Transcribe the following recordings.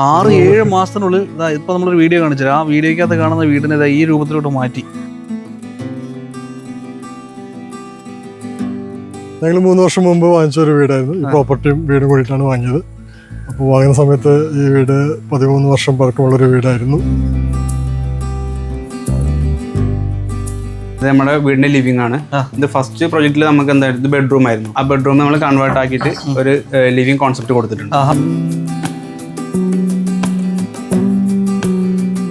ആറ് ഏഴ് മാസത്തിനുള്ളിൽ ഇതാ ഇപ്പൊ നമ്മളൊരു വീഡിയോ കാണിച്ചത് ആ വീഡിയോക്കകത്ത് കാണുന്ന വീടിനെ ഇതാ ഈ രൂപത്തിലോട്ട് മാറ്റി. ഞങ്ങൾ മൂന്ന് വർഷം മുമ്പ് വാങ്ങിച്ച ഒരു വീടായിരുന്നു. ഈ പ്രോപ്പർട്ടിയും വീടും കൂടിയിട്ടാണ് വാങ്ങിയത്. അപ്പോൾ വാങ്ങുന്ന സമയത്ത് ഈ വീട് പതിമൂന്ന് വർഷം പഴക്കമുള്ളൊരു വീടായിരുന്നു. ഇത് നമ്മുടെ വീടിന്റെ ലിവിംഗ് ആണ്. ഇത് ഫസ്റ്റ് പ്രൊജക്റ്റിൽ നമുക്ക് എന്തായിരുന്നു? ഇത് ബെഡ്റൂം ആയിരുന്നു. ആ ബെഡ്റൂം നമ്മൾ കൺവേർട്ട് ആക്കിയിട്ട് ഒരു ലിവിംഗ് കോൺസെപ്റ്റ് കൊടുത്തിട്ടുണ്ട്.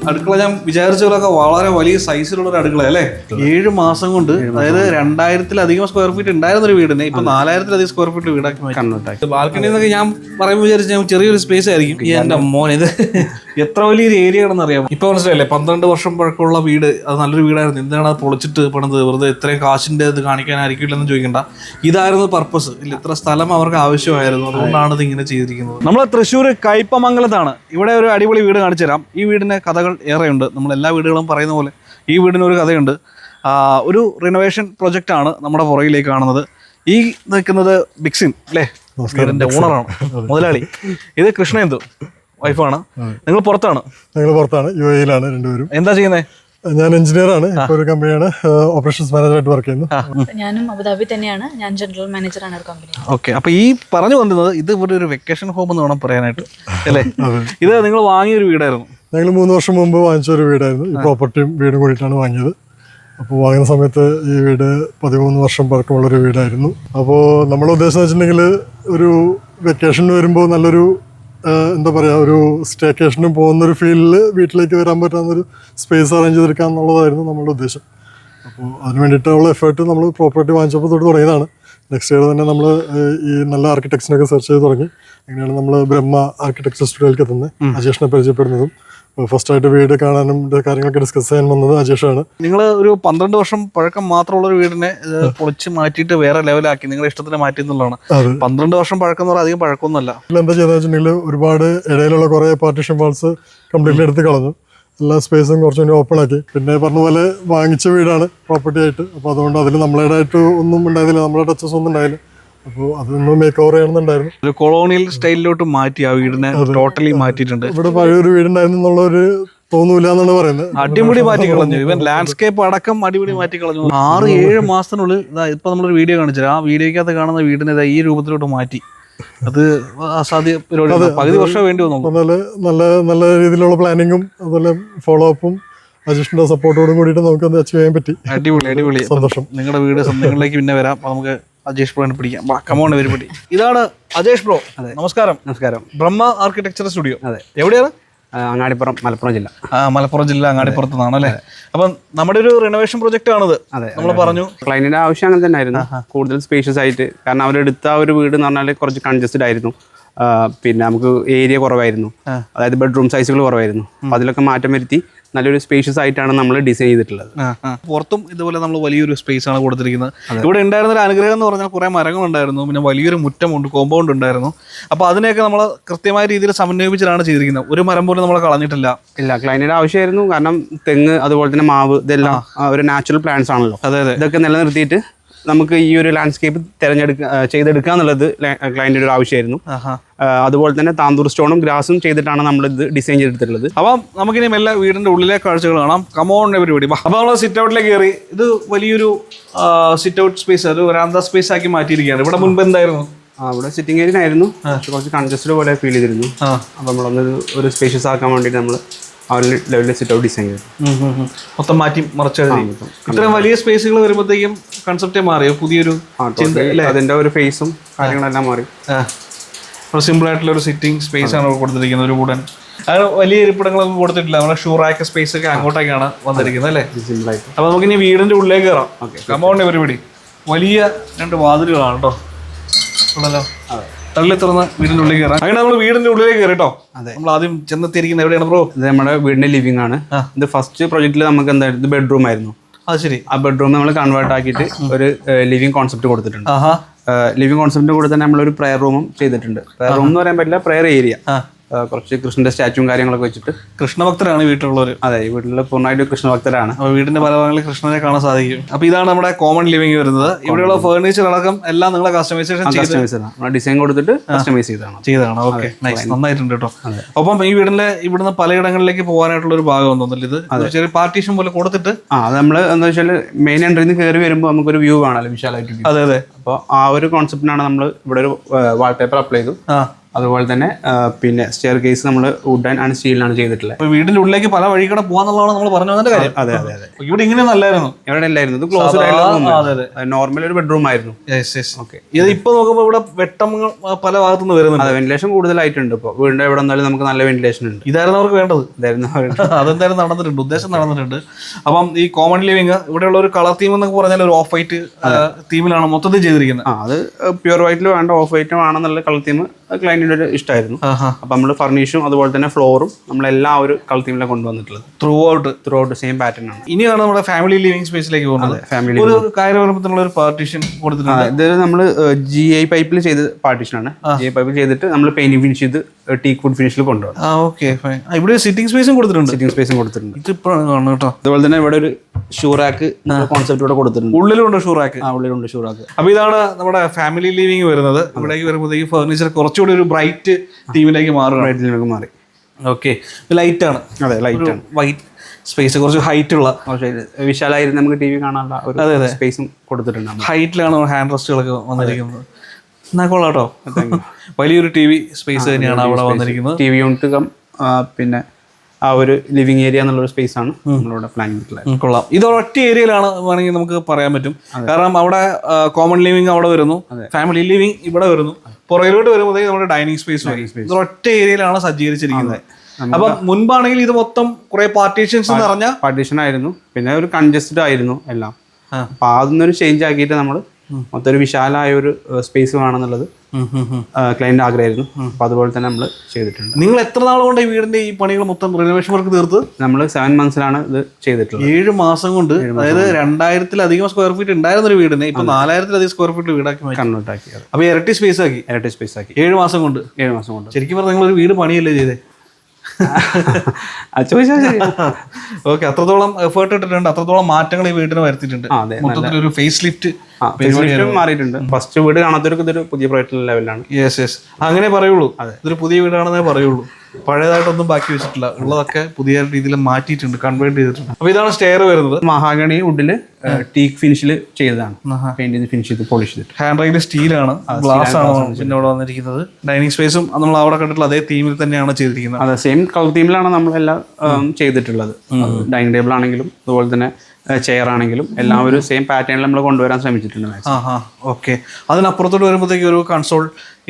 അടുക്കള ഞാൻ വിചാരിച്ച പോലൊക്കെ വളരെ വലിയ സൈസിലുള്ള ഒരു അടുക്കള അല്ലേ? ഏഴ് മാസം കൊണ്ട് അതായത് രണ്ടായിരത്തിലധികം സ്ക്വയർ ഫീറ്റ് ഉണ്ടായിരുന്ന ഒരു വീടിനെ ഇപ്പൊ നാലായിരത്തിലധികം സ്ക്വയർ ഫീറ്റ് വീടാക്കി ബാൽക്കണി എന്നൊക്കെ ഞാൻ പറയുമ്പോൾ വിചാരിച്ചു ഞാൻ ചെറിയൊരു സ്പേസ് ആയിരിക്കും. ഈ എന്റെ മോൻ ഇത് എത്ര വലിയൊരു ഏരിയ ആണെന്ന് അറിയാം ഇപ്പൊ മനസ്സിലായില്ലേ? പന്ത്രണ്ട് വർഷം പഴക്കമുള്ള വീട് അത് നല്ലൊരു വീടായിരുന്നു. എന്താണ് അത് പൊളിച്ചിട്ട് പണിത്? വെറുതെ ഇത്രയും കാശിന്റെ ഇത് കാണിക്കാനായിരിക്കില്ലെന്ന് ചോദിക്കണ്ട. ഇതായിരുന്നു പർപ്പസ് ഇല്ല ഇത്ര സ്ഥലം അവർക്ക് ആവശ്യമായിരുന്നു. അതുകൊണ്ടാണ് ഇത് ഇങ്ങനെ ചെയ്തിരിക്കുന്നത്. നമ്മൾ തൃശ്ശൂർ കൈപ്പമംഗലത്താണ് ഇവിടെ ഒരു അടിപൊളി വീട് കാണിച്ചു തരാം. ഈ വീടിന്റെ കഥകൾ ഏറെയുണ്ട്. നമ്മൾ എല്ലാ വീടുകളും പറയുന്ന പോലെ ഈ വീടിന് ഒരു കഥയുണ്ട്. ഒരു റിനോവേഷൻ പ്രൊജക്റ്റ് ആണ് നമ്മുടെ പുറകിലേക്ക് കാണുന്നത്. ഈ നിൽക്കുന്നത് ബിക്സിൻ അല്ലേ? വീടിന്റെ ഓണറാണ് മുതലാളി. ഇത് കൃഷ്ണേന്ദു വൈഫാണ് നിങ്ങൾ പുറത്താണ്? നിങ്ങൾ പുറത്താണ്. യു എയിലാണ് രണ്ടുപേരും. എന്താ ചെയ്യുന്നത് ഞാൻ എഞ്ചിനീയറാണ് ഇപ്പോൾ ഒരു കമ്പനിയാണ് ഓപ്പറേഷൻസ് മാനേജറായിട്ട് വർക്ക് ചെയ്യുന്നു. ഞാനും അബുദാബി തന്നെയാണ് ഞാൻ ജനറൽ മാനേജറാണ് ഒരു കമ്പനി ഓക്കെ അപ്പൊ ഈ പറഞ്ഞു വന്നത് ഇത് ഇവിടെ ഒരു വെക്കേഷൻ ഹോം എന്ന് വേണം പറയാനായിട്ട് അല്ലേ? ഇത് നിങ്ങൾ വാങ്ങിയ ഒരു വീടായിരുന്നു. ഞങ്ങൾ മൂന്ന് വർഷം മുമ്പ് വാങ്ങിച്ച ഒരു വീടായിരുന്നു. ഈ പ്രോപ്പർട്ടിയും വീടും കൂടിയിട്ടാണ് വാങ്ങിയത്. അപ്പോൾ വാങ്ങുന്ന സമയത്ത് ഈ വീട് പതിമൂന്ന് വർഷം പഴക്കമുള്ളൊരു വീടായിരുന്നു. അപ്പോൾ നമ്മൾ ഉദ്ദേശം വെച്ചിട്ടുണ്ടെങ്കിൽ ഒരു വെക്കേഷൻ വരുമ്പോൾ നല്ലൊരു എന്താ പറയുക ഒരു സ്റ്റേക്കേഷന് പോകുന്ന ഒരു ഫീലിൽ വീട്ടിലേക്ക് വരാൻ പറ്റാവുന്നൊരു സ്പേസ് അറേഞ്ച് ചെയ്തെടുക്കുക എന്നുള്ളതായിരുന്നു നമ്മുടെ ഉദ്ദേശം. അപ്പോൾ അതിന് വേണ്ടിയിട്ടുള്ള എഫേർട്ട് നമ്മൾ പ്രോപ്പർട്ടി വാങ്ങിച്ചപ്പോൾ തൊട്ട് തുടങ്ങിയതാണ്. നെക്സ്റ്റ് ഇയർ തന്നെ നമ്മൾ ഈ നല്ല ആർക്കിടെക്ട്സിനൊക്കെ സെർച്ച് ചെയ്ത് തുടങ്ങി. അങ്ങനെയാണ് നമ്മൾ ബ്രഹ്മ ആർക്കിടെക്ചർ സ്റ്റുഡിയോയിലേക്ക് എത്തുന്നത്. അജേഷിനെ പരിചയപ്പെടുന്നതും. ഫസ്റ്റ് ആയിട്ട് വീട് കാണാനും കാര്യങ്ങളൊക്കെ ഡിസ്കസ് ചെയ്യാൻ വന്നത് അജേഷാണ്. നിങ്ങൾ ഒരു പന്ത്രണ്ട് വർഷം പഴക്കം മാത്രമുള്ള ഒരു വീടിനെ പൊളിച്ച് മാറ്റിയിട്ട് വേറെ ലെവലാക്കി നിങ്ങളുടെ ഇഷ്ടത്തിന് മാറ്റി എന്നുള്ളതാണ് പന്ത്രണ്ട് വർഷം പഴക്കം എന്ന് പറഞ്ഞാൽ അധികം പഴക്കമൊന്നുമല്ല. എന്താ ചെയ്തതെന്ന് വെച്ചിട്ടുണ്ടെങ്കിൽ ഒരുപാട് ഇടയിലുള്ള കുറേ പാർട്ടിഷൻ വാൾസ് കംപ്ലീറ്റ്ലി എടുത്ത് കളഞ്ഞു. എല്ലാ സ്പേസും കുറച്ചുകൂടി ഓപ്പൺ ആക്കി. പിന്നെ പറഞ്ഞ പോലെ വാങ്ങിച്ച വീടാണ് പ്രോപ്പർട്ടി ആയിട്ട്. അപ്പോൾ അതുകൊണ്ട് അതിൽ നമ്മളേടായിട്ട് ഒന്നും ഉണ്ടായിരുന്നില്ല. നമ്മുടെ ടച്ചസ് ഒന്നും ഉണ്ടായില്ല അപ്പോൾ അതൊന്ന് മേക്ക് ഓവർ ചെയ്യണമെന്നുണ്ടായിരുന്നു. ഒരു കൊളോണിയൽ സ്റ്റൈലിലോട്ട് മാറ്റി ആ വീടിനെ ടോട്ടലി മാറ്റിയിട്ടുണ്ട്. ഇവിടെ പഴയൊരു വീടുണ്ടായിരുന്നു തോന്നൂല എന്നാണ് പറയുന്നത്. അടിമുടി മാറ്റി കളഞ്ഞു. ഇവൻ ലാൻഡ്സ്കേപ്പ് അടക്കം അടിമുടി മാറ്റി കളഞ്ഞു. ആറ് ഏഴ് മാസത്തിനുള്ളിൽ ഇപ്പൊ നമ്മളൊരു വീഡിയോ കാണിച്ചത് ആ വീഡിയോക്കകത്ത് കാണുന്ന വീടിനെ ഈ രൂപത്തിലോട്ട് മാറ്റി. അത് അസാധ്യ പരിപാടി പകുതി വർഷം വേണ്ടി വന്നു നല്ല നല്ല രീതിയിലുള്ള പ്ലാനിങ്ങും അതുപോലെ ഫോളോ അപ്പും അജിഷിന്റെ സപ്പോർട്ടോടും കൂടിയിട്ട് നമുക്ക് അത് അച്ചീവ് ചെയ്യാൻ പറ്റി. അടിപൊളി അടിപൊളി. സന്തോഷം. നിങ്ങളുടെ വീട് നിങ്ങളിലേക്ക് പിന്നെ വരാം. നമുക്ക് അജേഷ് ബ്രോനെ പിടിക്കാം. കമോണ് പേര് പിടി ഇതാണ് അജേഷ് ബ്രോ. അതെ. നമസ്കാരം. നമസ്കാരം. ബ്രഹ്മ ആർക്കിടെക്ചർ സ്റ്റുഡിയോ അതെ. എവിടെയാണ്? അങ്ങാടിപ്പുറം മലപ്പുറം ജില്ല. ആ മലപ്പുറം ജില്ല അങ്ങാടിപ്പുറത്ത് നിന്നാണ് അല്ലേ അപ്പം നമ്മുടെ ഒരു റിനോവേഷൻ പ്രൊജക്റ്റ് ആണിത്. അതെ നമ്മൾ പറഞ്ഞു. ക്ലൈന്റിന്റെ ആവശ്യം അങ്ങനെ തന്നെ ആയിരുന്നു കൂടുതൽ സ്പേഷ്യസ് ആയിട്ട്. കാരണം അവരെടുത്ത ആ ഒരു വീട് എന്ന് പറഞ്ഞാൽ കുറച്ച് കൺജസ്റ്റഡ് ആയിരുന്നു. പിന്നെ നമുക്ക് ഏരിയ കുറവായിരുന്നു. അതായത് ബെഡ്റൂം സൈസുകൾ കുറവായിരുന്നു. അതിലൊക്കെ മാറ്റം വരുത്തി. നല്ലൊരു സ്പേഷ്യസ് ആയിട്ടാണ് നമ്മൾ ഡിസൈൻ ചെയ്തിട്ടുള്ളത്. പുറത്തും ഇതുപോലെ നമ്മൾ വലിയൊരു സ്പേസ് ആണ് കൊടുത്തിരിക്കുന്നത്. ഇവിടെ ഉണ്ടായിരുന്ന ഒരു അനുഗ്രഹം എന്ന് പറഞ്ഞാൽ കുറെ മരങ്ങൾ ഉണ്ടായിരുന്നു പിന്നെ വലിയൊരു മുറ്റമുണ്ട് കോമ്പൗണ്ട് ഉണ്ടായിരുന്നു. അപ്പോൾ അതിനെയൊക്കെ നമ്മൾ കൃത്യമായ രീതിയിൽ സമന്വയിപ്പിച്ചിട്ടാണ് ചെയ്തിരിക്കുന്നത്. ഒരു മരം പോലും നമ്മൾ കളഞ്ഞിട്ടില്ല. ഇല്ല ക്ലൈന്റിന്റെ ആവശ്യമായിരുന്നു. കാരണം തെങ്ങ് അതുപോലെ തന്നെ മാവ് ഇതെല്ലാം ഒരു നാച്ചുറൽ പ്ലാന്റ്സ് ആണല്ലോ. അതെ അതെ. ഇതൊക്കെ നിലനിർത്തിയിട്ട് നമുക്ക് ഈ ഒരു ലാൻഡ്സ്കേപ്പ് തിരഞ്ഞെടുക്ക ചെയ്തെടുക്കുക എന്നുള്ളത് ക്ലയന്റിന്റെ ഒരു ആവശ്യമായിരുന്നു. അതുപോലെ തന്നെ താന്തൂർ സ്റ്റോണും ഗ്രാസും ചെയ്തിട്ടാണ് നമ്മൾ ഇത് ഡിസൈൻ ചെയ്തിട്ടുള്ളത്. അപ്പം നമുക്കിനി എല്ലാ വീടിന്റെ ഉള്ളിലെ കാഴ്ചകൾ കാണാം. കമോൺ പരിപാടി അപ്പോൾ നമ്മൾ സിറ്റ് ഔട്ടിലേക്ക് കയറി. ഇത് വലിയൊരു സിറ്റ് ഔട്ട് സ്പേസ് ഒരു വരാന്ത സ്പേസ് ആക്കി മാറ്റിയിരിക്കുകയാണ്. ഇവിടെ മുൻപ് എന്തായിരുന്നു? ആ, ഇവിടെ സിറ്റിംഗ് ഏരിയ ആയിരുന്നു കുറച്ച് കൺജസ്റ്റഡ് പോലെ ഫീൽ ചെയ്തിരുന്നു. അപ്പം അപ്പോൾ നമ്മളൊന്ന് ഒരു സ്പേഷ്യസ് ആക്കാൻ വേണ്ടിയിട്ട് നമ്മൾ ആ ഒരു ലെവലിൽ സിറ്റ് ഔട്ട് ഡിസൈൻ ചെയ്തു. മൊത്തം മാറ്റി മറിച്ചെഴുതി ഇത്രയും വലിയ സ്പേസുകൾ വരുമ്പോഴത്തേക്കും കൺസെപ്റ്റേ മാറിയോ പുതിയൊരു അതിന്റെ ഒരു ഫേസും കാര്യങ്ങളെല്ലാം മാറി. സിമ്പിൾ ആയിട്ടുള്ള ഒരു സിറ്റിംഗ് സ്പേസ് ആണ് കൊടുത്തിരിക്കുന്നത് ഒരു വുഡൻ അങ്ങനെ വലിയ ഇരിപ്പിടങ്ങളൊന്നും കൊടുത്തിട്ടില്ല. നമ്മുടെ ഷൂറാക്ക സ്പേസ് ഒക്കെ അങ്ങോട്ടേക്കാണ് വന്നിരിക്കുന്നത് അല്ലേ? സിമ്പിളായിട്ട് അപ്പൊ നമുക്ക് ഇനി വീടിന്റെ ഉള്ളിലേക്ക് കയറാം. കമ്പൗണ്ട് പരിപാടി വലിയ രണ്ട് വാതിലുകളാണ് കേട്ടോ ഉള്ളല്ലോ തള്ളി തുറന്ന് വീടിന്റെ ഉള്ളിൽ കയറാം. അങ്ങനെ നമ്മൾ വീടിന്റെ ഉള്ളിലേക്ക് കയറിട്ടോ അതെ. നമ്മൾ ആദ്യം ചെന്നെത്തിയിരിക്കുന്നത് എവിടെയാണ് ബ്രോ ഇത് നമ്മുടെ വീടിന്റെ ലിവിംഗ് ആണ്. ഇത് ഫസ്റ്റ് പ്രൊജക്റ്റിൽ നമുക്ക് എന്തായിരുന്നു? ബെഡ്റൂം ആയിരുന്നു. അത് ശരി. ആ ബെഡ്റൂം നമ്മൾ കൺവേർട്ട് ആക്കിയിട്ട് ഒരു ലിവിംഗ് കോൺസെപ്റ്റ് കൊടുത്തിട്ടുണ്ട്. ലിവിംഗ് കോൺസെപ്റ്റിന്റെ കൂടെ തന്നെ നമ്മളൊരു പ്രയർ റൂമും ചെയ്തിട്ടുണ്ട്. പ്രയർ റൂം എന്ന് പറയാൻ പറ്റില്ല പ്രയർ ഏരിയ കുറച്ച് കൃഷ്ണന്റെ സ്റ്റാച്ചുവും കാര്യങ്ങളൊക്കെ വെച്ചിട്ട്. കൃഷ്ണഭക്തരാണ് വീട്ടിലുള്ളവർ അതെ ഈ വീട്ടിൽ പൂർണമായിട്ട് കൃഷ്ണഭക്തരാണ്. അപ്പോൾ വീടിന്റെ പല ഭാഗങ്ങളിൽ കൃഷ്ണനെ കാണാൻ സാധിക്കും. അപ്പോൾ ഇതാണ് നമ്മുടെ കോമൺ ലിവിംഗ് വരുന്നത്. ഇവിടെയുള്ള ഫേർണിച്ചർ അടക്കം എല്ലാം നിങ്ങളെ കസ്റ്റമൈസേഷൻ ചെയ്ത് കസ്റ്റമൈസ് ഡിസൈൻ കൊടുത്തിട്ട് കസ്റ്റമൈസ് ചെയ്താണ് ചെയ്താണ് ഓക്കെ നൈസ് നന്നായിട്ടുണ്ട് കേട്ടോ അപ്പം ഈ വീടിന്റെ ഇവിടുന്ന് പലയിടങ്ങളിലേക്ക് പോകാനായിട്ടുള്ള ഒരു ഭാഗം തോന്നുന്നില്ല. ഇത് ചെറിയ പാർട്ടീഷൻ പോലെ കൊടുത്തിട്ട് ആ അത് നമ്മൾ എന്താ വെച്ചാൽ മെയിൻ എൻട്രിയിൽ നിന്ന് കയറി വരുമ്പോൾ നമുക്കൊരു വ്യൂ ആണല്ലോ വിശാലായിട്ട് അതെ അതെ. അപ്പോൾ ആ ഒരു കോൺസെപ്റ്റിനാണ് നമ്മൾ ഇവിടെ ഒരു വാൾപേപ്പർ അപ്ലൈ ചെയ്തു. അതുപോലെ തന്നെ പിന്നെ സ്റ്റെയർ കേസ് നമ്മൾ വുഡ് ആൻഡ് സ്റ്റീലിനാണ് ചെയ്തിട്ടുള്ളത്. അപ്പൊ വീടിന്റെ ഉള്ളിലേക്ക് പല വഴി കൂടെ പോകാന്നുള്ളതാണ് നമ്മൾ പറഞ്ഞു വന്നതിന്റെ കാര്യം. അതെ അതെ അതെ. ഇവിടെ ഇങ്ങനെ നല്ലായിരുന്നു. എവിടെ അല്ലായിരുന്നു ഇത് ക്ലോസ്. ആയിട്ടുള്ള നോർമൽ ഒരു ബെഡ്റൂം ആയിരുന്നു. ഓക്കെ ഇത് ഇപ്പൊ നോക്കുമ്പോൾ ഇവിടെ വെട്ടം പല ഭാഗത്തുനിന്ന് വരുന്നുണ്ട്. അതെ വെന്റിലേഷൻ കൂടുതലായിട്ടുണ്ട് ഇപ്പോൾ വീടിന്റെ എവിടെ നിന്നാലും നമുക്ക് നല്ല വെന്റിലേഷൻ ഉണ്ട്. ഇതായിരുന്നു അവർക്ക് വേണ്ടത്. ഇതായിരുന്നു അതെന്തായാലും നടന്നിട്ടുണ്ട്. ഉദ്ദേശം നടന്നിട്ടുണ്ട്. അപ്പം ഈ കോമൺ ലിവിങ് ഇവിടെയുള്ള ഒരു കളർ തീം എന്നൊക്കെ പറഞ്ഞാൽ ഒരു ഓഫ് വൈറ്റ് തീമിലാണ് മൊത്തത്തിൽ ചെയ്തിരിക്കുന്നത്. ആ അത് പ്യുവർ വൈറ്റിൽ വേണ്ട ഓഫ് വൈറ്റും ആണെന്നുള്ള കളർ തീം ക്ലയന്റിന്റെ ഒരു ഇഷ്ടമായിരുന്നു അപ്പൊ നമ്മൾ ഫർണിഷും അതുപോലെ തന്നെ ഫ്ലോറും നമ്മളെല്ലാം ഒരു കളർ തീമിലാണ് കൊണ്ടുവന്നിട്ടുള്ളത്. Throughout throughout same pattern ആണ് ഇനിയാണ് നമ്മുടെ ഫാമിലി ലിവിംഗ് സ്പേസിലേക്ക് പോകുന്നത്. ഫാമിലി ഒരു ഒരു പാർട്ടീഷൻ കൊടുത്തിട്ടുണ്ട്. ഇത് നമ്മൾ ജി ഐ പൈപ്പിൽ ചെയ്ത പാർട്ടീഷനാണ് ജി ഐ പൈപ്പിൽ ചെയ്തിട്ട് നമ്മൾ പെയിന്റ് ഫിനിഷ് ചെയ്ത് ടീക്ക് വുഡ് ഫിനിഷിൽ കൊണ്ടുപോകും ആ ഓക്കെ ഫൈൻ ഇവിടെ സിറ്റിംഗ് സ്പേസും കൊടുത്തിട്ടുണ്ട്. സിറ്റിംഗ് സ്പേസും കൊടുത്തിട്ടുണ്ട്. ഇത് ഇപ്പോഴാണ് കാണുന്നത് കേട്ടോ. അതുപോലെ തന്നെ ഇവിടെ ഒരു ഷൂറാക്ക് കോൺസെപ്റ്റ് ഇവിടെ കൊടുത്തിട്ടുണ്ട്. ഉള്ളിലുണ്ട് ഷൂറാക്ക് ആ ഉള്ളിലുണ്ട് ഷൂറാക്ക് അപ്പൊ ഇതാണ് നമ്മുടെ ഫാമിലി ലിവിംഗ് വരുന്നത്. ഇവിടേക്ക് വരുമ്പോഴത്തേക്ക് ഫർണിച്ചർ കുറച്ചുകൂടി ഒരു ബ്രൈറ്റ് തീമിലേക്ക് മാറും റൈറ്റിലേക്ക് മാറി. ഓക്കെ ലൈറ്റ് ആണ്. അതെ ലൈറ്റ് ആണ്. വൈറ്റ് സ്പേസ് കുറച്ച് ഹൈറ്റ് ഉള്ള. വിശാലായിരുന്നു നമുക്ക് ടി വി കാണാനുള്ള സ്പേസും കൊടുത്തിട്ടുണ്ട് ഹൈറ്റിലാണ് ഹാൻഡ് റെസ്റ്റുകളൊക്കെ വന്നിരിക്കുന്നത്. കൊള്ളാട്ടോ. കൊള്ളാം കേട്ടോ വലിയൊരു ടി വി സ്പേസ് തന്നെയാണ് അവിടെ വന്നിരിക്കുന്നത്. ടി വി യൂണിറ്റ് കം പിന്നെ ആ ഒരു ലിവിങ് ഏരിയ എന്നുള്ള ഒരു സ്പേസ് ആണ് നമ്മളിവിടെ പ്ലാൻ ചെയ്തിട്ടുള്ളത്. കൊള്ളാം. ഇത് ഒറ്റ ഏരിയയിലാണ് വേണമെങ്കിൽ നമുക്ക് പറയാൻ പറ്റും. കാരണം അവിടെ കോമൺ ലിവിങ് അവിടെ വരുന്നു. ഫാമിലി ലിവിങ് ഇവിടെ വരുന്നു. പുറകിലോട്ട് വരുമ്പോഴത്തേക്ക് നമ്മുടെ ഡൈനിങ് സ്പേസ് ഇത് ഒറ്റ ഏരിയയിലാണ് സജ്ജീകരിച്ചിരിക്കുന്നത്. അപ്പൊ മുൻപാണെങ്കിൽ ഇത് മൊത്തം കുറെ പാർട്ടീഷൻസ് നിറഞ്ഞ പാർട്ടീഷൻ ആയിരുന്നു. പിന്നെ ഒരു കൺജസ്റ്റഡ് ആയിരുന്നു എല്ലാം. അപ്പൊ അതൊന്നൊരു ചേഞ്ച് ആക്കിയിട്ട് നമ്മൾ മൊത്തം ഒരു വിശാലമായ ഒരു സ്പേസ് വേണമെന്നുള്ളത് ക്ലയന്റ് ആഗ്രഹമായിരുന്നു. അപ്പൊ അതുപോലെ തന്നെ നമ്മൾ ചെയ്തിട്ടുണ്ട്. നിങ്ങൾ എത്ര നാൾ കൊണ്ട് ഈ വീടിന്റെ ഈ പണികൾ മൊത്തം റിനോവേഷൻ വർക്ക് തീർത്ത് നമ്മൾ സെവൻ മന്ത്സിലാണ് ഇത് ചെയ്തിട്ടുള്ളത്. ഏഴ് മാസം കൊണ്ട് അതായത് രണ്ടായിരത്തിലധികം സ്ക്വയർ ഫീറ്റ് ഉണ്ടായിരുന്ന ഒരു വീടിനെ ഇപ്പൊ നാലായിരത്തിലധികം സ്ക്വയർ ഫീറ്റ് വീടാക്കി കൺവേർട്ട് ആക്കി അപ്പൊ ഇരട്ടി സ്പേസ് ആക്കി. ഇരട്ടി സ്പേസ് ആക്കി. ഏഴ് മാസം കൊണ്ട്. ഏഴ് മാസം കൊണ്ട്. ശരിക്കും പറഞ്ഞാൽ നിങ്ങൾ ഒരു വീട് പണിയല്ലേ ചെയ്തേ? ചോദിച്ചാൽ ശരി. ഓക്കെ അത്രത്തോളം എഫേർട്ട് ഇട്ടിട്ടുണ്ട്. അത്രത്തോളം മാറ്റങ്ങൾ ഈ വീടിന് വരുത്തിയിട്ടുണ്ട്. മൊത്തത്തിൽ ഒരു ഫേസ് ലിഫ്റ്റ് മാറിയിട്ടുണ്ട്. ഫസ്റ്റ് വീട് കാണാത്തവർക്ക് ഇതൊരു പുതിയ പ്രൊജക്ട് ലെവലാണ് യെസ് യെസ് അങ്ങനെ പറയുള്ളൂ. ഇതൊരു പുതിയ വീടാണെന്നേ പറയുള്ളൂ. പഴയതായിട്ടൊന്നും ബാക്കി വെച്ചിട്ടില്ല. ഉള്ളതൊക്കെ പുതിയ രീതിയിൽ മാറ്റിയിട്ടുണ്ട് കൺവേർട്ട് ചെയ്തിട്ടുണ്ട്. അപ്പൊ ഇതാണ് സ്റ്റെയർ വരുന്നത്. മഹാഗണി വുഡിൽ ടീക്ക് ഫിനിഷിൽ ചെയ്തതാണ്. പെയിന്റ് ചെയ്ത് ഫിനിഷ് ചെയ്ത് പോളിഷ് ചെയ്തിട്ട്. ഹാൻഡ് റൈഡ് സ്റ്റീലാണ് ഗ്ലാസ് ആണ് പിന്നെ ഇവിടെ വന്നിരിക്കുന്നത്. ഡൈനിങ് സ്പേസും നമ്മൾ അവിടെ കണ്ടിട്ടുള്ള അതേ തീമിൽ തന്നെയാണ് ചെയ്തിരിക്കുന്നത്. അതെ സെയിം കളർ തീമിലാണ് നമ്മളെല്ലാം ചെയ്തിട്ടുള്ളത്. ഡൈനിങ് ടേബിൾ ആണെങ്കിലും അതുപോലെ തന്നെ ചെയർ ആണെങ്കിലും എല്ലാവരും ഒരു സെയിം പാറ്റേണിൽ നമ്മൾ കൊണ്ടുവരാൻ ശ്രമിച്ചിട്ടുണ്ട് ഓക്കെ അതിനപ്പുറത്തോട്ട് വരുമ്പോഴത്തേക്ക് ഒരു കൺസോൾ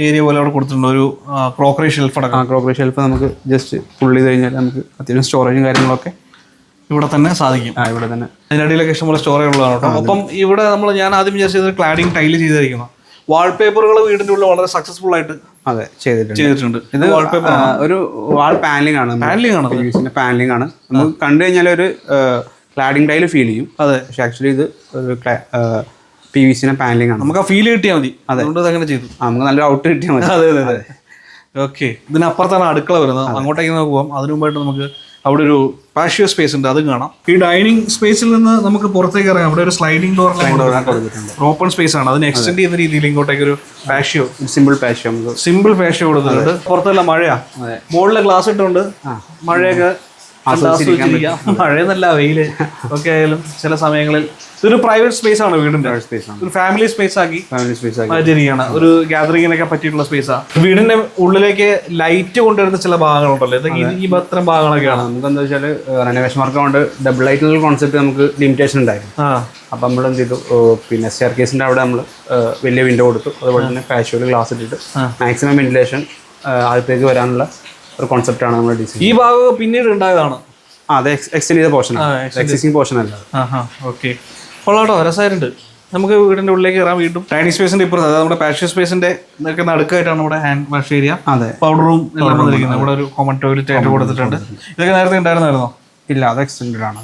ഏരിയ പോലെ അവിടെ കൊടുത്തിട്ടുണ്ട്. ഒരു ക്രോക്കറി ഷെൽഫ് ആ അടക്കം. ക്രോക്കറി ഷെൽഫ് നമുക്ക് ജസ്റ്റ് ഫുൾ ചെയ്ത് കഴിഞ്ഞാൽ നമുക്ക് അത്യാവശ്യം സ്റ്റോറേജും കാര്യങ്ങളൊക്കെ ഇവിടെ തന്നെ സാധിക്കും. ആ ഇവിടെ തന്നെ. അതിനടിയിലൊക്കെ ഇഷ്ടംപോലെ സ്റ്റോറേജ് ഉള്ളതാണ് കേട്ടോ. അപ്പം ഇവിടെ നമ്മൾ ഞാൻ ആദ്യം വിചാരിച്ചത് ക്ലാഡിങ് ടൈൽ ചെയ്തിരിക്കുന്നു. വാൾപേപ്പറുകൾ വീടിന്റെ ഉള്ളിൽ വളരെ സക്സസ്ഫുൾ ആയിട്ട് അതെ ചെയ്തിട്ടുണ്ട്. ചെയ്തിട്ടുണ്ട്. ഇത് വാൾപേപ്പർ ഒരു വാൾ പാനലിംഗ് ആണ്. പാനലിംഗ് ആണ് പാനലിംഗ് ആണ്. നമുക്ക് കണ്ടു കഴിഞ്ഞാൽ ഒരു ക്ലാഡിംഗ് ടൈൽ ഫീൽ ചെയ്യും. അതെ. പക്ഷെ ആക്ച്വലി ഇത് പി വി സിന്റെ പാനലിംഗ് ആണ്. നമുക്ക് ആ ഫീൽ കിട്ടിയാൽ മതി. അതുകൊണ്ട് അത് അങ്ങനെ ചെയ്തു. നമുക്ക് നല്ലൊരു ഔട്ട് കിട്ടിയാൽ മതി. അതെ അതെ അതെ. ഓക്കെ ഇതിനപ്പുറത്താണ് അടുക്കള വരുന്നത്. അങ്ങോട്ടേക്ക് നമുക്ക് പോകാം അതിനു മുമ്പായിട്ട് നമുക്ക് അവിടെ ഒരു പാഷ്യോ സ്പേസ് ഉണ്ട്. അതും കാണാം. ഈ ഡൈനിങ് സ്പേസിൽ നിന്ന് നമുക്ക് പുറത്തേക്ക് ഇറങ്ങാം. അവിടെ ഒരു സ്ലൈഡിംഗ് ഡോർ ഓപ്പൺ സ്പേസ് ആണ്. അതിന് എക്സ്റ്റെൻഡ് ചെയ്യുന്ന രീതിയിൽ ഇങ്ങോട്ടേക്ക് ഒരു patio simple patio simple patio കൊടുത്തിട്ടുണ്ട്. പുറത്തെല്ലാം മഴയാ. മുകളിലെ ഗ്ലാസ് ഇട്ടുണ്ട് മഴയൊക്കെ. മഴയെന്നല്ല വെയിൽ. ഒക്കെ ആയാലും ചില സമയങ്ങളിൽ ഇതൊരു പ്രൈവറ്റ് സ്പേസ് ആണ് വീടിന്റെ സ്പേസ് ആണ്. ഒരു ഫാമിലി സ്പേസ് ആക്കി ഫാമിലി സ്പേസ് ആക്കി. മാറ്റിയിരിക്കുകയാണ്. ഒരു ഗ്യാതറിങ്ങിനൊക്കെ പറ്റിയിട്ടുള്ള സ്പേസാണ് വീടിന്റെ ഉള്ളിലേക്ക് ലൈറ്റ് കൊണ്ടുവരുന്ന ചില ഭാഗങ്ങളുണ്ടല്ലോ. ഇതൊക്കെ ഈ- അത്തരം ഭാഗങ്ങളൊക്കെയാണ്. നമുക്ക് എന്താ വെച്ചാൽ റെനോവേഷൻ വർക്ക് കൊണ്ട് ഡബിൾ ലൈറ്റ് കോൺസെപ്റ്റ് നമുക്ക് ലിമിറ്റേഷൻ ഉണ്ടായിരുന്നു. അപ്പം നമ്മൾ എന്ത് ചെയ്തു? പിന്നെ സ്റ്റെയർ കേസിന്റെ അവിടെ നമ്മൾ വലിയ വിൻഡോ കൊടുത്തു. അതുപോലെ തന്നെ കാഷ്വൽ ഗ്ലാസ് ഇട്ടിട്ട് മാക്സിമം വെന്റിലേഷൻ അകത്തേക്ക് വരാനുള്ള ഒരു കോൺസെപ്റ്റാണ് നമ്മൾ ഡിസൈൻ ഈ ഭാഗം പിന്നീട് ഉണ്ടായതാണ്. ആ അത് എക്സ്റ്റെൻഡ് ചെയ്ത പോർഷൻ എക്സിസ്റ്റിംഗ് പോർഷൻ അല്ല. ഓക്കെ കൊള്ളാട്ടോ രസമായിട്ടുണ്ട്. നമുക്ക് വീടിന്റെ ഉള്ളിലേക്ക് കയറാൻ വീണ്ടും. ഡൈനിങ് സ്പേസിന്റെ ഇപ്പുറത്ത് അതായത് നമ്മുടെ പാഷ്യ സ്പേസിന്റെ ഇതൊക്കെ നടുക്കായിട്ടാണ് നമ്മുടെ ഹാൻഡ് വാഷ് ഏരിയ അതെ. പൗഡർ റൂം എല്ലാം വന്നിരിക്കുന്നത്. ഇവിടെ ഒരു കോമൺ ടോയ്ലറ്റ് ആയിട്ട് കൊടുത്തിട്ടുണ്ട്. ഇതൊക്കെ നേരത്തെ ഉണ്ടായിരുന്നായിരുന്നോ? ഇല്ല അത് എക്സ്റ്റെൻഡ് ആണ്.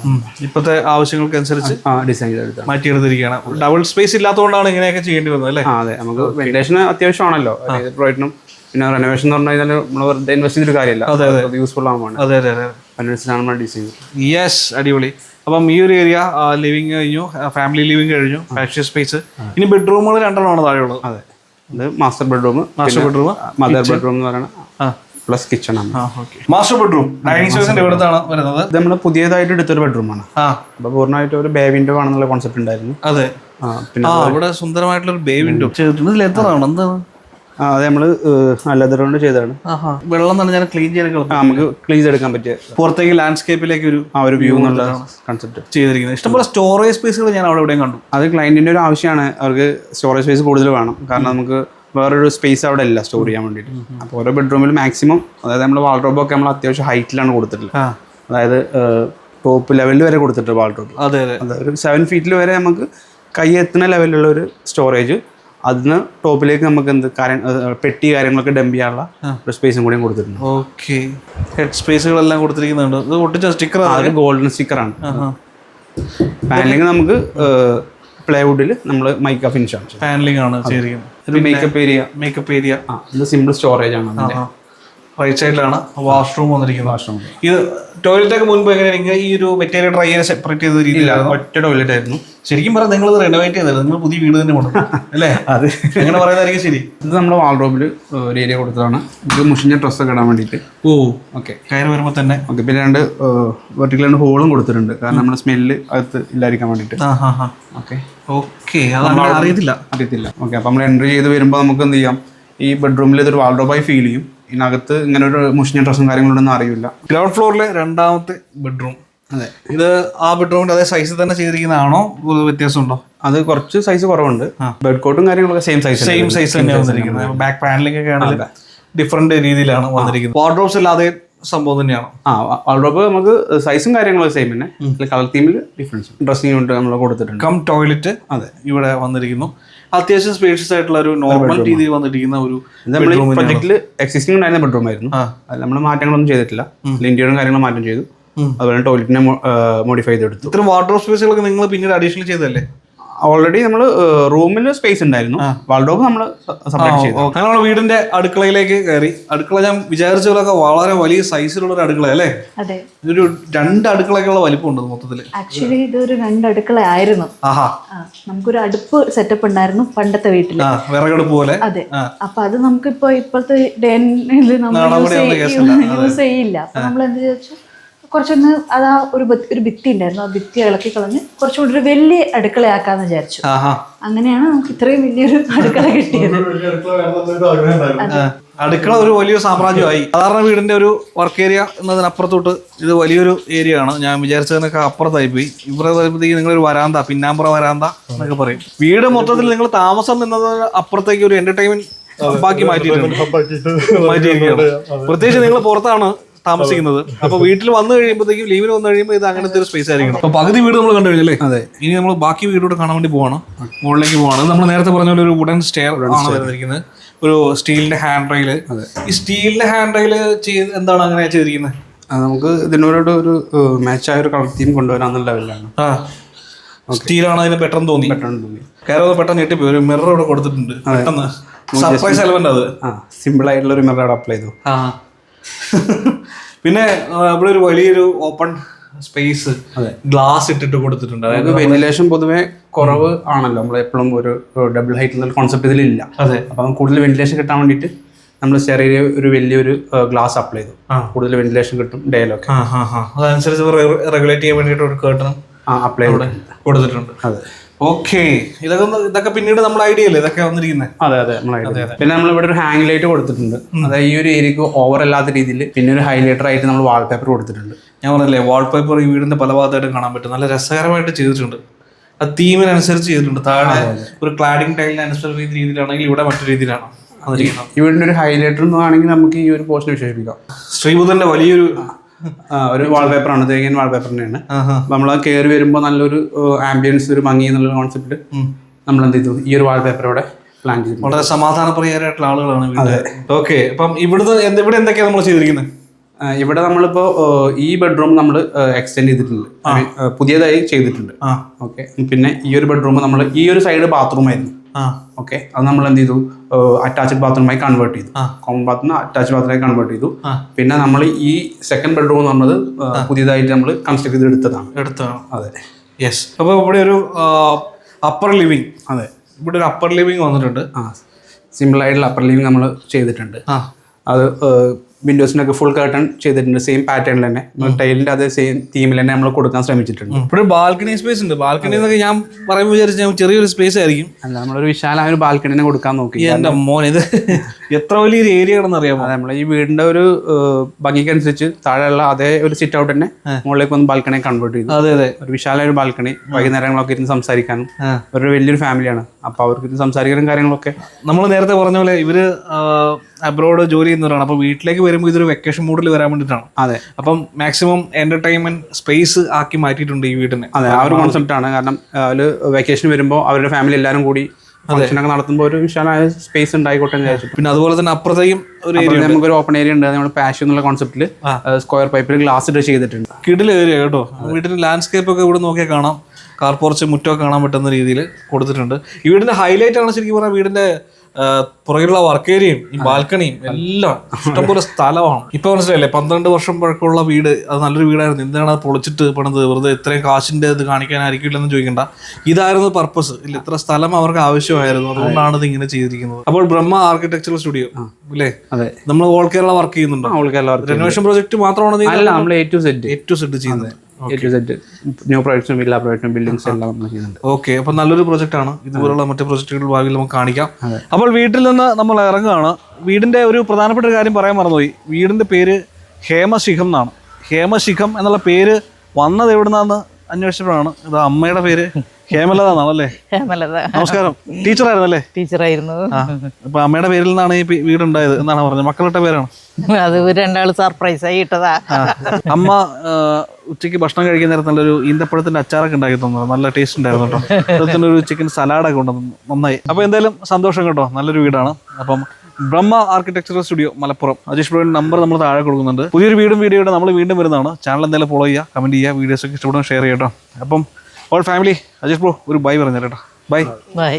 ഇപ്പോഴത്തെ ആവശ്യങ്ങൾക്ക് അനുസരിച്ച് ഡിസൈൻ ചെയ്തെടുത്ത് മാറ്റിയെടുത്തിരിക്കുകയാണ്. ഡബിൾ സ്പേസ് ഇല്ലാത്തതുകൊണ്ടാണ് ഇങ്ങനെയൊക്കെ ചെയ്യേണ്ടി വന്നത് അല്ലേ? അതെ. നമുക്ക് വെന്റിലേഷൻ അത്യാവശ്യമാണല്ലോ. പ്രോജക്റ്റിനും പിന്നെ റെനോവേഷൻ എന്ന് പറഞ്ഞു കഴിഞ്ഞാൽ നമ്മൾ വെറുതെ ഇൻവെസ്റ്റ് ചെയ്തൊരു കാര്യമല്ല. അതെ യൂസ്ഫുൾ ആവാണ് അതെ അതെ അതെ. അതിനനുസരിച്ചാണ് നമ്മൾ ഡിസൈൻ യെസ് അടിപൊളി. അപ്പം ഈ ഒരു ഏരിയ ലിവിങ് കഴിഞ്ഞു ഫാമിലി ലിവിങ് കഴിഞ്ഞു ഫാക്ടറി സ്പേസ് ഇനി ബെഡ്റൂമുകൾ രണ്ടെണ്ണമാണ് താഴെയുള്ളത്. അതെ. ഇത് master bedroom master bedroom mother bedroom എന്ന് പറയുന്നത് പ്ലസ് കിച്ചൺ ആണ്. മാസ്റ്റർ ബെഡ്റൂം ഡൈനിങ് സ്പേസിന്റെ ഇവിടുത്താണ് വരുന്നത്. ഇത് നമ്മൾ പുതിയതായിട്ട് എടുത്തൊരു ബെഡ്റൂമാണ് ആ. അപ്പോൾ പൂർണമായിട്ട് ഒരു ബേ വിൻഡോ ആണെന്നുള്ള കോൺസെപ്റ്റ് ഉണ്ടായിരുന്നു. അതെ. ആ പിന്നെ ഇവിടെ സുന്ദരമായിട്ടുള്ള ഒരു ബേ വിൻഡോ ഇതിൽ എത്രയാണ് എന്താണ്? ആ, അത് നമ്മൾ ലെതർ കൊണ്ട് ചെയ്തതാണ്. വെള്ളം തന്നെ ഞാൻ ക്ലീൻ ആ, നമുക്ക് ക്ലീൻ ചെയ്തെടുക്കാൻ പറ്റിയ പുറത്തേക്ക് ലാൻഡ്സ്കേപ്പിലേക്ക് ഒരു ആ ഒരു വ്യൂ എന്നുള്ള കൺസെപ്റ്റ് ചെയ്തിരിക്കുന്നത്. ഇഷ്ടംപോലെ സ്റ്റോറേജ് സ്പേസുകൾ ഞാൻ അവിടെ എവിടെയും കണ്ടു. അത് ക്ലയന്റിന്റെ ഒരു ആവശ്യമാണ് അവർക്ക് സ്റ്റോറേജ് സ്പേസ് കൂടുതൽ വേണം. കാരണം നമുക്ക് വേറൊരു സ്പേസ് അവിടെ ഇല്ല സ്റ്റോർ ചെയ്യാൻ വേണ്ടിയിട്ട്. അപ്പോൾ ഓരോ ബെഡ്റൂമിൽ മാക്സിമം അതായത് നമ്മൾ ഒക്കെ നമ്മൾ അത്യാവശ്യം ഹൈറ്റിലാണ് കൊടുത്തിട്ടുള്ളത്. അതായത് ടോപ്പ് ലെവലിൽ വരെ കൊടുത്തിട്ടുണ്ട് വാൾഡ്രോബ് അതെ അതെ. അത് ഒരു സെവൻ ഫീറ്റിൽ വരെ നമുക്ക് കൈ എത്തുന്ന ലെവലിലുള്ള ഒരു സ്റ്റോറേജ് അതിന് ടോപ്പിലേക്ക് നമുക്ക് എന്ത് കാര്യം പെട്ടി കാര്യങ്ങളൊക്കെ ഡംപ് ചെയ്യാനുള്ള ഒരു സ്പേസും കൂടിയും കൊടുത്തിട്ടുണ്ട്. ഓക്കെ. ഹെഡ് സ്പേസുകളെല്ലാം കൊടുത്തിരിക്കുന്നുണ്ട്. ഇത് ഒട്ടിച്ച സ്റ്റിക്കർ ആണ്? ഗോൾഡൻ സ്റ്റിക്കറാണ് പാനലിംഗ് നമുക്ക് പ്ലൈവുഡിൽ നമ്മൾ മൈക്ക ഫിനിഷ് ആണ്. പാനലിംഗ് ആണ് മേക്കപ്പ് ഏരിയ മേക്കപ്പ് ഏരിയ ആ ഇത് സിമ്പിൾ സ്റ്റോറേജ് ആണ് റൈറ്റ് സൈഡിലാണ് വാഷ്റൂം വന്നിരിക്കുന്നത്. വാഷ്റൂം ഇത് ടോയ്ലറ്റ് ഒക്കെ മുൻപ് എങ്ങനെയാണെങ്കിൽ ഈ ഒരു മെറ്റീരിയൽ ഡ്രൈ ചെയ്ത് സെപ്പറേറ്റ് ചെയ്ത രീതിയിലാണ്? ഒറ്റ ടോയ്ലറ്റ് ആയിരുന്നു. ശരിക്കും പറഞ്ഞാൽ നിങ്ങൾ റെനോവേറ്റ് ചെയ്തത് നിങ്ങൾ പുതിയ വീട് തന്നെ കൊണ്ടു അല്ലേ? അത് അങ്ങനെ പറയുന്നതായിരിക്കും ശരി? ഇത് നമ്മൾ വാൾഡ്രോബിൽ ഒരു ഏരിയ കൊടുത്തതാണ്. ഇത് മുഷിഞ്ഞ ഡ്രസ്സൊക്കെ ഇടാൻ വേണ്ടിയിട്ട്. ഓ. ഓക്കെ. കയറി വരുമ്പോൾ തന്നെ. ഓക്കെ പിന്നെ രണ്ട് വെർട്ടിക്കൽ രണ്ട് ഹോളും കൊടുത്തിട്ടുണ്ട്. കാരണം നമ്മുടെ സ്മെല്ല് അകത്ത് ഇല്ലായിരിക്കാൻ വേണ്ടിയിട്ട്. ഓക്കെ. ഓക്കെ അത് അറിയത്തില്ല. അറിയത്തില്ല. ഓക്കെ അപ്പം നമ്മൾ എൻട്രി ചെയ്ത് വരുമ്പോൾ നമുക്ക് എന്ത് ചെയ്യാം? ഈ ബെഡ്റൂമിൽ ഇതൊരു വാൾഡ്രോബായി ഫീൽ ചെയ്യും. ഇതിനകത്ത് ഇങ്ങനെ ഒരു മുഷിഞ്ഞ ഡ്രസ്സും കാര്യങ്ങളൊന്നും അറിയില്ല. ഗ്രൗണ്ട് ഫ്ലോറിലെ രണ്ടാമത്തെ ബെഡ്റൂം. അതെ. ഇത് ആ ബെഡ്റൂമിന്റെ അതേ സൈസ് തന്നെ ചെയ്തിരിക്കുന്നതാണോ? വ്യത്യാസമുണ്ടോ? അത് കുറച്ച് സൈസ് കുറവുണ്ട്. ബെഡ് കോട്ടും കാര്യങ്ങളൊക്കെ സെയിം സൈസ് സെയിം സൈസ് തന്നെയാണ് വന്നിരിക്കുന്നത്. ബാക്ക് പാനലിംഗ് ഒക്കെ ആണെങ്കിൽ ഡിഫറെന്റ് രീതിയിലാണ് വന്നിരിക്കുന്നത്. വാർഡ്രോബ്സ് അല്ലാതെ സംഭവം തന്നെയാണ്? ആ വാർഡ്രോബ് നമുക്ക് സൈസും കാര്യങ്ങളും സെയിം തന്നെ. കളർ തീമിൽ ഡിഫറൻസ് ഡ്രസ്സിങ് ഉണ്ട്. നമ്മൾ കൊടുത്തിട്ടുണ്ട്. കം ടോയ്ലറ്റ് അതെ. ഇവിടെ വന്നിരിക്കുന്നു. അത്യാവശ്യം സ്പേഷ്യസ് ആയിട്ടുള്ള ഒരു നോർമൽ രീതിയിൽ വന്നിരിക്കുന്ന ഒരു പ്രൊജക്റ്റിൽ എക്സിസ്റ്റിംഗ് ഉണ്ടായിരുന്ന ബെഡ്റൂം ആയിരുന്നു. അത് നമ്മൾ മാറ്റങ്ങളൊന്നും ചെയ്തിട്ടില്ല. ഇന്ത്യയുടെ കാര്യങ്ങൾ മാറ്റം ചെയ്തു. അതുപോലെ ടോയ്ലറ്റിനെ മോഡിഫൈ ചെയ്തെടുത്തു. ഇത്തരം വാർഡ്രോബ് സ്പേസുകളൊക്കെ നിങ്ങൾ പിന്നീട് അഡീഷണൽ ചെയ്തല്ലേ ഓൾറെഡി നമ്മൾ റൂമിൽ സ്പേസ് ഉണ്ടായിരുന്നു. വാൾഡ്രോബ് നമ്മൾ സെപ്പറേറ്റ് ചെയ്തു. അങ്ങനെ നമ്മൾ വീടിന്റെ അടുക്കളയിലേക്ക് കയറി. അടുക്കള ഞാൻ വിചാരിച്ചതൊക്കെ വളരെ വലിയ സൈസിലുള്ള ഒരു അടുക്കള അല്ലേ? അതെ. ഇതൊരു രണ്ട് അടുക്കളയ്ക്കുള്ള വലിപ്പമുണ്ട് മൊത്തത്തിൽ ആക്ച്വലി ഇതൊരു രണ്ട് അടുക്കള ആയിരുന്നു ആ നമുക്കൊരു അടുപ്പ് സെറ്റപ്പ് ഉണ്ടായിരുന്നു പണ്ടത്തെ വീട്ടിൽ. ആ വിറകടുപ്പ് പോലെ. അതെ. അപ്പൊ അത് നമുക്ക് നമുക്കിപ്പോ ഇപ്പോഴത്തെ യൂസ് ചെയ്യില്ല. അപ്പൊ നമ്മൾ എന്ത് ചോദിച്ചു കുറച്ചൊന്ന് അത് ആ ഒരു ബി- ഒരു ഭിത്തി ഉണ്ടായിരുന്നു. ആ ഭിത്തി ഇളക്കി കളഞ്ഞ് കുറച്ചുകൂടി ഒരു വലിയ അടുക്കളയാക്കാന്ന് വിചാരിച്ചു. ആഹാ. അങ്ങനെയാണ് നമുക്ക് ഇത്രയും വലിയൊരു അടുക്കള കിട്ടിയത്. ആ, അടുക്കള ഒരു വലിയ സാമ്രാജ്യമായി. സാധാരണ വീടിന്റെ ഒരു വർക്ക് ഏരിയ എന്നതിനപ്പുറത്തോട്ട് ഇത് വലിയൊരു ഏരിയ ആണ്. ഞാൻ വിചാരിച്ചതിനൊക്കെ അപ്പുറത്തായി പോയി ഇവിടെ വരുമ്പോഴത്തേക്ക് നിങ്ങളൊരു വരാന്ത പിന്നാമ്പുറ വരാന്ത എന്നൊക്കെ പറയും. വീട് മൊത്തത്തിൽ നിങ്ങൾ താമസം നിന്നത് അപ്പുറത്തേക്ക് ഒരു എന്റർടൈൻമെന്റ് ബാക്കി മാറ്റിയിട്ടുണ്ട്. മാറ്റിയിരിക്കുകയാണ്. പ്രത്യേകിച്ച് നിങ്ങൾ പുറത്താണ് താമസിക്കുന്നത്. അപ്പൊ വീട്ടിൽ വന്നു കഴിയുമ്പോഴത്തേക്കും ലീവിന് വന്നു കഴിയുമ്പോൾ ഇത് അങ്ങനത്തെ ഒരു സ്പേസ് ആയിരിക്കണം. അപ്പൊ പകുതി വീട് നമ്മൾ കണ്ടു കഴിഞ്ഞല്ലേ? അതെ. ഇനി നമ്മൾ ബാക്കി വീടുകൂടെ കാണാൻ വേണ്ടി പോവാണ്. മുകളിലേക്ക് പോവാണ്. നമ്മൾ നേരത്തെ പറഞ്ഞ പോലെ ഒരു വുഡൻ സ്റ്റെയർ ആണ് വരുന്നിരിക്കുന്നത് ഒരു സ്റ്റീലിന്റെ ഹാൻഡ് റെയിൽ ഈ സ്റ്റീലിന്റെ ഹാൻഡ് റെയിൽ ചെയ്ത് എന്താണ് അങ്ങനെ ചെയ്തിരിക്കുന്നത്? നമുക്ക് ഇതിനോട് ഒരു മാച്ചായ ഒരു കളർ തീം കൊണ്ടുവരാന്നുള്ള ലെവലാണ് സ്റ്റീലാണ് അതിന് പെട്ടെന്ന് തോന്നി. പെട്ടെന്ന് തോന്നി. കയറുന്നത് പെട്ടെന്ന് ഞെട്ടിപ്പോയി. ഒരു മിറർ ഇവിടെ കൊടുത്തിട്ടുണ്ട്. പെട്ടെന്ന്. സർപ്രൈസ് എലമെന്റ് അത്. സിമ്പിൾ ആയിട്ടുള്ള ഒരു മിറർ അപ്ലൈ ചെയ്തു. പിന്നെ നമ്മുടെ ഒരു വലിയൊരു ഓപ്പൺ സ്പേസ് ഗ്ലാസ് ഇട്ടിട്ട് കൊടുത്തിട്ടുണ്ട്. അതായത് വെന്റിലേഷൻ പൊതുവെ കുറവ് ആണല്ലോ. നമ്മൾ എപ്പോഴും ഒരു ഡബിൾ ഹൈറ്റ് എന്നുള്ള കോൺസെപ്റ്റ് ഇതിലില്ല. അതെ. അപ്പം കൂടുതൽ വെന്റിലേഷൻ കിട്ടാൻ വേണ്ടിയിട്ട് നമ്മൾ ചെറിയ ഒരു വലിയൊരു ഗ്ലാസ് അപ്ലൈ ചെയ്തു. ആ. കൂടുതൽ വെന്റിലേഷൻ കിട്ടും ഡേയിലൊക്കെ അതനുസരിച്ച് റെഗുലേറ്റ് ചെയ്യാൻ വേണ്ടിയിട്ട് ഒരു കേട്ടും അപ്ലൈ കൊടുത്തിട്ടുണ്ട്. അതെ. ഓക്കെ. ഇതൊക്കെ ഇതൊക്കെ പിന്നീട് നമ്മുടെ ഐഡിയ അല്ലേ? ഇതൊക്കെ വന്നിരിക്കുന്നത് അതെ അതെ നമ്മൾ പിന്നെ നമ്മൾ ഇവിടെ ഒരു ഹാങ് ലൈറ്റ് കൊടുത്തിട്ടുണ്ട്. അതായത് ഈ ഒരു ഏരിയക്ക് ഓവർ അല്ലാത്ത രീതിയിൽ പിന്നെ ഒരു ഹൈലൈറ്റർ ആയിട്ട് നമ്മൾ വാൾപേപ്പർ കൊടുത്തിട്ടുണ്ട്. ഞാൻ പറഞ്ഞില്ലേ വാൾപേപ്പർ ഈ വീടിന്റെ പല ഭാഗത്തായിട്ടും കാണാൻ പറ്റും. നല്ല രസകരമായിട്ട് ചെയ്തിട്ടുണ്ട്. ആ തീമിനനുസരിച്ച് ചെയ്തിട്ടുണ്ട്. താഴെ ഒരു ക്ലാഡിംഗ് ടൈലിനനുസരിച്ച രീതിയിലാണെങ്കിൽ ഇവിടെ മറ്റൊരു രീതിയിലാണ് ഈ വീടിന്റെ ഒരു ഹൈലൈറ്റർ എന്ന് വേണമെങ്കിൽ നമുക്ക് ഈ ഒരു പോർഷൻ വിശേഷിപ്പിക്കാം. ശ്രീബുദ്ധന്റെ വലിയൊരു ഒരു വാൾപേപ്പർ ആണ്. തേങ്ങൻ വാൾപേപ്പർ തന്നെയാണ്. നമ്മൾ കയറി വരുമ്പോൾ നല്ലൊരു ആംബിയൻസ് ഒരു ഭംഗി എന്നുള്ള കോൺസെപ്റ്റ് നമ്മൾ എന്ത് ചെയ്തു? ഈ ഒരു വാൾപേപ്പർ ഇവിടെ പ്ലാൻ ചെയ്തു വളരെ സമാധാനപ്രിയരായിട്ടുള്ള ആളുകളാണ് ഓക്കെ. അപ്പം ഇവിടുത്തെ ഇവിടെ എന്തൊക്കെയാണ് നമ്മൾ ചെയ്തിരിക്കുന്നത് ഇവിടെ നമ്മളിപ്പോ ഈ ബെഡ്റൂം നമ്മൾ എക്സ്റ്റെൻഡ് ചെയ്തിട്ടുണ്ട്. പുതിയതായി ചെയ്തിട്ടുണ്ട്. ഓക്കെ. പിന്നെ ഈ ഒരു ബെഡ്റൂം നമ്മൾ ഈ ഒരു സൈഡ് ബാത്റൂം ആയിരുന്നു. ഓക്കെ. അത് നമ്മൾ എന്ത് ചെയ്തു? അറ്റാച്ച്ഡ് ബാത്റൂമായി കൺവേർട്ട് ചെയ്തു. കോമൺ ബാത്റൂം അറ്റാച്ച് ബാത്റൂമായി കൺവേർട്ട് ചെയ്തു. പിന്നെ നമ്മൾ ഈ സെക്കൻഡ് ബെഡ്റൂം എന്ന് പറഞ്ഞത് പുതിയതായിട്ട് നമ്മൾ കൺസ്ട്രക്ട് ചെയ്ത് എടുത്തതാണ്. എടുത്തതാണ്. അതെ. യെസ് അപ്പോൾ ഇവിടെ ഒരു അപ്പർ ലിവിങ് അതെ. ഇവിടെ ഒരു അപ്പർ ലിവിങ് വന്നിട്ടുണ്ട്. ആ. സിമ്പിൾ ആയിട്ടുള്ള അപ്പർ ലിവിങ് നമ്മൾ ചെയ്തിട്ടുണ്ട്. ആ. അത് വിൻഡോസിനൊക്കെ ഫുൾ കർട്ടൺ ചെയ്തിട്ടുണ്ട് സെയിം പാറ്റേണിൽ തന്നെ. ടൈലിന്റെ അതേ സെയിം തീമിൽ തന്നെ നമ്മൾ കൊടുക്കാൻ ശ്രമിച്ചിട്ടുണ്ട്. ഇവിടെ ബാൽക്കണി സ്പേസ് ഉണ്ട്. ബാൽക്കണി എന്നൊക്കെ ഞാൻ പറയുമ്പോൾ വിചാരിച്ചു ഞാൻ ചെറിയൊരു സ്പേസ് ആയിരിക്കും. അല്ല നമ്മളൊരു വിശാലമായ ഒരു ബാൽക്കണിനെ കൊടുക്കാൻ നോക്കി. എന്റെ മോൻ ഇത് എത്ര വലിയൊരു ഏരിയ ആണെന്ന് അതെ നമ്മളെ ഈ വീടിന്റെ ഒരു ഭംഗിക്കനുസരിച്ച് താഴെയുള്ള അതേ ഒരു സിറ്റ് ഔട്ട് തന്നെ മുകളിലേക്ക് ഒന്ന് ബാൽക്കണി കൺവേർട്ട് ചെയ്തു. അതെ അതെ. ഒരു വിശാലമായ ഒരു ബാൽക്കണി വൈകുന്നേരങ്ങളൊക്കെ ഇരുന്ന് സംസാരിക്കാനും. ഒരു വലിയൊരു ഫാമിലിയാണ് അപ്പൊ അവർക്ക് ഇരുന്ന് സംസാരിക്കാനും കാര്യങ്ങളൊക്കെ നമ്മൾ നേരത്തെ പറഞ്ഞ പോലെ ഇവർ അബ്രോഡ് ജോലി ചെയ്യുന്നവരാണ്. അപ്പൊ വീട്ടിലേക്ക് വരുമ്പോൾ ഇതൊരു വെക്കേഷൻ മൂഡിൽ വരാൻ വേണ്ടിയിട്ടാണ് അതെ. അപ്പം മാക്സിമം എന്റർടൈൻമെന്റ് സ്പേസ് ആക്കി മാറ്റിയിട്ടുണ്ട് ഈ വീടിനെ അതെ ആ ഒരു കോൺസെപ്റ്റ് ആണ്. കാരണം അവർ വെക്കേഷൻ വരുമ്പോൾ അവരുടെ ഫാമിലി എല്ലാവരും കൂടി ഫംഗ്ഷനൊക്കെ നടത്തുമ്പോൾ ഒരു വിശാലമായ സ്പേസ് ഉണ്ടായിക്കോട്ടെ എന്ന് വിചാരിച്ചു. പിന്നെ അതുപോലെ തന്നെ അപ്പുറത്തേക്കും ഒരു ഏരിയ നമുക്കൊരു ഓപ്പൺ ഏരിയ ഉണ്ട്. നമ്മുടെ പാഷൻ എന്നുള്ള കോൺസെപ്റ്റിൽ സ്ക്വയർ പൈപ്പിൽ ഗ്ലാസ് ഇട്ട് ചെയ്തിട്ടുണ്ട്. കിടിൽ ഏരിയ കേട്ടോ. വീടിന്റെ ലാൻഡ്സ്കേപ്പ് ഒക്കെ ഇവിടെ നോക്കിയാൽ കാണാം. കാർ പോർച്ച് മുറ്റമൊക്കെ കാണാൻ പറ്റുന്ന രീതിയിൽ കൊടുത്തിട്ടുണ്ട്. ഈ വീടിന്റെ ഹൈലൈറ്റ് ആണ് ശരിക്കും പറഞ്ഞാൽ വീടിന്റെ പുറകിലുള്ള വർക്ക് ഏരിയയും ഈ ബാൽക്കണിയും എല്ലാം ഇഷ്ടംപോലെ സ്ഥലമാണ്. ഇപ്പൊ മനസ്സിലായില്ലേ? പന്ത്രണ്ട് വർഷം പഴക്കമുള്ള വീട് അത് നല്ലൊരു വീടായിരുന്നു. എന്താണ് അത് പൊളിച്ചിട്ട് പണിത്? വെറുതെ ഇത്രയും കാശിന്റെ ഇത് കാണിക്കാനായിരിക്കില്ലെന്ന് ചോദിക്കണ്ട. ഇതായിരുന്നു പർപ്പസ് ഇല്ല ഇത്ര സ്ഥലം അവർക്ക് ആവശ്യമായിരുന്നു. അതുകൊണ്ടാണ് ഇത് ഇങ്ങനെ ചെയ്തിരിക്കുന്നത്. അപ്പോൾ ബ്രഹ്മ ആർക്കിടെക്ചറൽ സ്റ്റുഡിയോ അല്ലേ നമ്മൾ ഓൾ കേരള വർക്ക് ചെയ്യുന്നുണ്ടോ? ഓൾ കേരള റെനോവേഷൻ പ്രോജക്റ്റ് മാത്രമാണ് നമ്മൾ എ ടു സെറ്റ് ചെയ്യുന്നത് എ ടു സെറ്റ് ന്യൂ പ്രൊജക്ട്സും എല്ലാ പ്രൊജക്ട്സും ബിൽഡിങ്സ് എല്ലാം നമ്മൾ ചെയ്യുന്നുണ്ട്. ഓക്കെ അപ്പൊ നല്ലൊരു പ്രൊജക്റ്റ് ആണ്. ഇതുപോലുള്ള മറ്റു പ്രോജക്റ്റുകൾ ഭാവിയിൽ നമുക്ക് കാണിക്കാം. അപ്പോൾ വീട്ടിൽ നിന്ന് നമ്മൾ ഇറങ്ങുകയാണ്. വീടിന്റെ ഒരു പ്രധാനപ്പെട്ട ഒരു കാര്യം പറയാൻ മറന്നുപോയി. വീടിന്റെ പേര് ഹേമശിഖം എന്നാണ്. ഹേമശിഖം എന്നുള്ള പേര് വന്നത് എവിടുന്നാന്ന് അന്വേഷിച്ചപ്പോഴാണ്. ഇത് അമ്മയുടെ പേര്. ഹേമലത എന്നാണല്ലേ ഹേമലത. നമസ്കാരം. ടീച്ചറായിരുന്നല്ലേ? ടീച്ചറായിരുന്നു. ആയിരുന്നു അപ്പൊ അമ്മയുടെ പേരിൽ നിന്നാണ് ഈ വീട് വീടുണ്ടായത് എന്നാണ് പറഞ്ഞത്. മക്കളുടെ പേരാണ്. അത് രണ്ടാൾ സർപ്രൈസ് ആയി ഇട്ടതാ. അമ്മ ഉച്ചയ്ക്ക് ഭക്ഷണം കഴിക്കുന്ന നേരത്ത് നല്ലൊരു ഈന്തപ്പഴത്തിന്റെ അച്ചാറൊക്കെ ഉണ്ടാക്കി തന്നു. നല്ല ടേസ്റ്റ് ഉണ്ടായിരുന്നു കേട്ടോ. ഒരു ചിക്കൻ സലാഡൊക്കെ കൊണ്ടുവന്നു നന്നായി. അപ്പൊ എന്തായാലും സന്തോഷം കേട്ടോ. നല്ലൊരു വീടാണ്. അപ്പം ബ്രഹ്മ ആർക്കിടെക്ചറൽ സ്റ്റുഡിയോ മലപ്പുറം. അജീഷ് ബ്രോയുടെ നമ്പർ നമ്മൾ താഴെ കൊടുക്കുന്നുണ്ട്. പുതിയൊരു വീടും വീഡിയോയുടെ നമ്മൾ വീണ്ടും വരുന്നതാണ്. ചാനൽ എന്തായാലും ഫോളോ ചെയ്യുക കമന്റ് ചെയ്യുക വീഡിയോസ് ഒക്കെ ഇഷ്ടപ്പെടുന്ന ഷെയർ ചെയ്യാം കേട്ടോ. അപ്പം ഓൾ ഫാമിലി അജീഷ് ബ്രോ ഒരു ബൈ പറഞ്ഞേട്ടോ ബൈ ബൈ